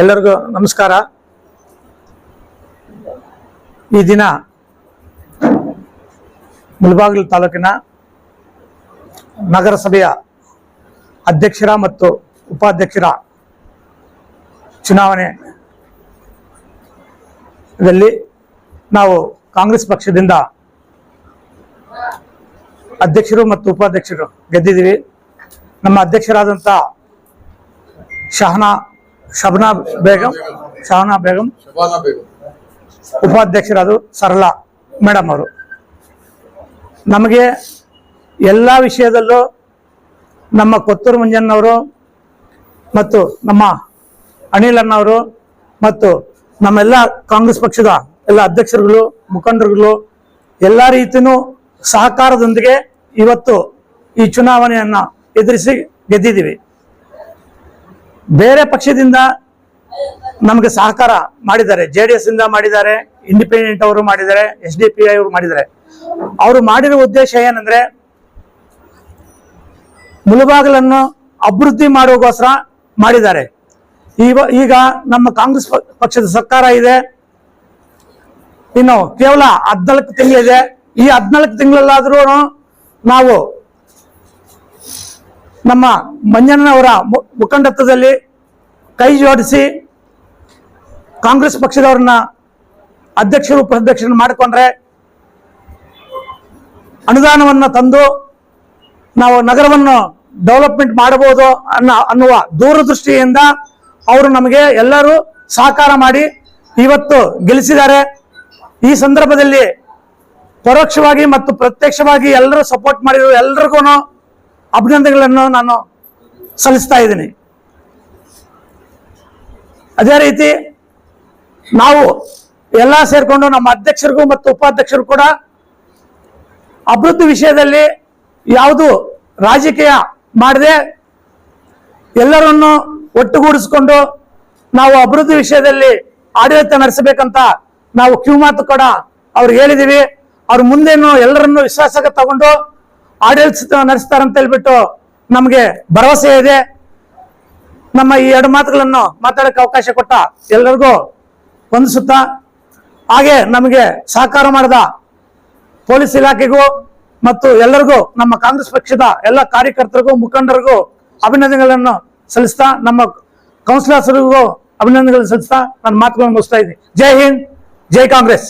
ಎಲ್ಲರಿಗೂ ನಮಸ್ಕಾರ. ಈ ದಿನ ಮುಳಬಾಗಿಲು ತಾಲೂಕಿನ ನಗರಸಭೆಯ ಅಧ್ಯಕ್ಷರ ಮತ್ತು ಉಪಾಧ್ಯಕ್ಷರ ಚುನಾವಣೆಯಲ್ಲಿ ನಾವು ಕಾಂಗ್ರೆಸ್ ಪಕ್ಷದಿಂದ ಅಧ್ಯಕ್ಷರು ಮತ್ತು ಉಪಾಧ್ಯಕ್ಷರು ಗೆದ್ದಿದ್ದೀವಿ. ನಮ್ಮ ಅಧ್ಯಕ್ಷರಾದಂಥ ಶಹನಾ ಶಬನಾ ಬೇಗಂ ಶಹನಾ ಬೇಗಂ ಉಪಾಧ್ಯಕ್ಷರಾದರು ಸರಳಾ ಮೇಡಮ್ ಅವರು. ನಮಗೆ ಎಲ್ಲ ವಿಷಯದಲ್ಲೂ ನಮ್ಮ ಕೊತ್ತೂರು ಮುಂಜನ್ನವರು ಮತ್ತು ನಮ್ಮ ಅನಿಲ್ ಅಣ್ಣವರು ಮತ್ತು ನಮ್ಮೆಲ್ಲ ಕಾಂಗ್ರೆಸ್ ಪಕ್ಷದ ಎಲ್ಲ ಅಧ್ಯಕ್ಷರುಗಳು ಮುಖಂಡರುಗಳು ಎಲ್ಲ ರೀತಿಯೂ ಸಹಕಾರದೊಂದಿಗೆ ಇವತ್ತು ಈ ಚುನಾವಣೆಯನ್ನು ಎದುರಿಸಿ ಗೆದ್ದಿದ್ದೀವಿ. ಬೇರೆ ಪಕ್ಷದಿಂದ ನಮಗೆ ಸಹಕಾರ ಮಾಡಿದ್ದಾರೆ. ಜೆ ಡಿ ಎಸ್ ಇಂದ ಮಾಡಿದ್ದಾರೆ ಇಂಡಿಪೆಂಡೆಂಟ್ ಅವರು ಮಾಡಿದ್ದಾರೆ ಎಸ್ ಡಿ ಪಿ ಐ ಅವರು ಮಾಡಿದ್ದಾರೆ. ಅವರು ಮಾಡಿರೋ ಉದ್ದೇಶ ಏನಂದ್ರೆ ಮುಳುಬಾಗಿಲನ್ನು ಅಭಿವೃದ್ಧಿ ಮಾಡುವಗೋಸ್ಕರ ಮಾಡಿದ್ದಾರೆ. ಈಗ ಈಗ ನಮ್ಮ ಕಾಂಗ್ರೆಸ್ ಪಕ್ಷದ ಸರ್ಕಾರ ಇದೆ. ಇನ್ನು ಕೇವಲ ಹದಿನಾಲ್ಕು ತಿಂಗಳಿದೆ. ಈ ಹದಿನಾಲ್ಕು ತಿಂಗಳಲ್ಲಾದ್ರೂ ನಾವು ನಮ್ಮ ಮಂಜಣ್ಣನವರ ಮುಖಂಡತ್ವದಲ್ಲಿ ಕೈ ಜೋಡಿಸಿ ಕಾಂಗ್ರೆಸ್ ಪಕ್ಷದವ್ರನ್ನ ಅಧ್ಯಕ್ಷರು ಉಪಾಧ್ಯಕ್ಷರನ್ನ ಮಾಡಿಕೊಂಡ್ರೆ ಅನುದಾನವನ್ನ ತಂದು ನಾವು ನಗರವನ್ನು ಡೆವಲಪ್ಮೆಂಟ್ ಮಾಡಬಹುದು ಅನ್ನೋ, ಅನ್ನುವ ದೂರದೃಷ್ಟಿಯಿಂದ ಅವರು ನಮಗೆ ಎಲ್ಲರೂ ಸಹಕಾರ ಮಾಡಿ ಇವತ್ತು ಗೆಲ್ಲಿಸಿದ್ದಾರೆ. ಈ ಸಂದರ್ಭದಲ್ಲಿ ಪರೋಕ್ಷವಾಗಿ ಮತ್ತು ಪ್ರತ್ಯಕ್ಷವಾಗಿ ಎಲ್ಲರೂ ಸಪೋರ್ಟ್ ಮಾಡಿರೋ ಎಲ್ರಿಗೂ ಅಭಿನಂದನೆಗಳನ್ನು ನಾನು ಸಲ್ಲಿಸ್ತಾ ಇದ್ದೀನಿ. ಅದೇ ರೀತಿ ನಾವು ಎಲ್ಲ ಸೇರಿಕೊಂಡು ನಮ್ಮ ಅಧ್ಯಕ್ಷರಿಗೂ ಮತ್ತು ಉಪಾಧ್ಯಕ್ಷರು ಕೂಡ ಅಭಿವೃದ್ಧಿ ವಿಷಯದಲ್ಲಿ ಯಾವುದು ರಾಜಕೀಯ ಮಾಡದೆ ಎಲ್ಲರನ್ನು ಒಟ್ಟುಗೂಡಿಸಿಕೊಂಡು ನಾವು ಅಭಿವೃದ್ಧಿ ವಿಷಯದಲ್ಲಿ ಆಡಳಿತ ನಡೆಸಬೇಕಂತ ನಾವು ಕಿವಿಮಾತು ಕೂಡ ಅವ್ರಿಗೆ ಹೇಳಿದೀವಿ ಅವ್ರ ಮುಂದೇನು ಎಲ್ಲರನ್ನು ವಿಶ್ವಾಸಕ್ಕೆ ತಗೊಂಡು ಆಡಳಿತ ನಡೆಸ್ತಾರಂತ ಹೇಳ್ಬಿಟ್ಟು ನಮಗೆ ಭರವಸೆ ಇದೆ. ನಮ್ಮ ಈ ಎರಡು ಮಾತುಗಳನ್ನು ಮಾತಾಡಕ್ಕೆ ಅವಕಾಶ ಕೊಟ್ಟ ಎಲ್ಲರಿಗೂ ವಂದಿಸುತ್ತಾ ಹಾಗೆ ನಮಗೆ ಸಹಕಾರ ಮಾಡಿದ ಪೊಲೀಸ್ ಇಲಾಖೆಗೂ ಮತ್ತು ಎಲ್ಲರಿಗೂ ನಮ್ಮ ಕಾಂಗ್ರೆಸ್ ಪಕ್ಷದ ಎಲ್ಲ ಕಾರ್ಯಕರ್ತರಿಗೂ, ಮುಖಂಡರಿಗೂ ಅಭಿನಂದನೆಗಳನ್ನು ಸಲ್ಲಿಸ್ತಾ, ನಮ್ಮ ಕೌನ್ಸಿಲರ್ಸ್ರಿಗೂ ಅಭಿನಂದನೆಗಳನ್ನು ಸಲ್ಲಿಸ್ತಾ ನನ್ನ ಮಾತುಗಳನ್ನು ಮುಗಿಸ್ತಾ ಇದ್ದೀನಿ. ಜೈ ಹಿಂದ್, ಜೈ ಕಾಂಗ್ರೆಸ್.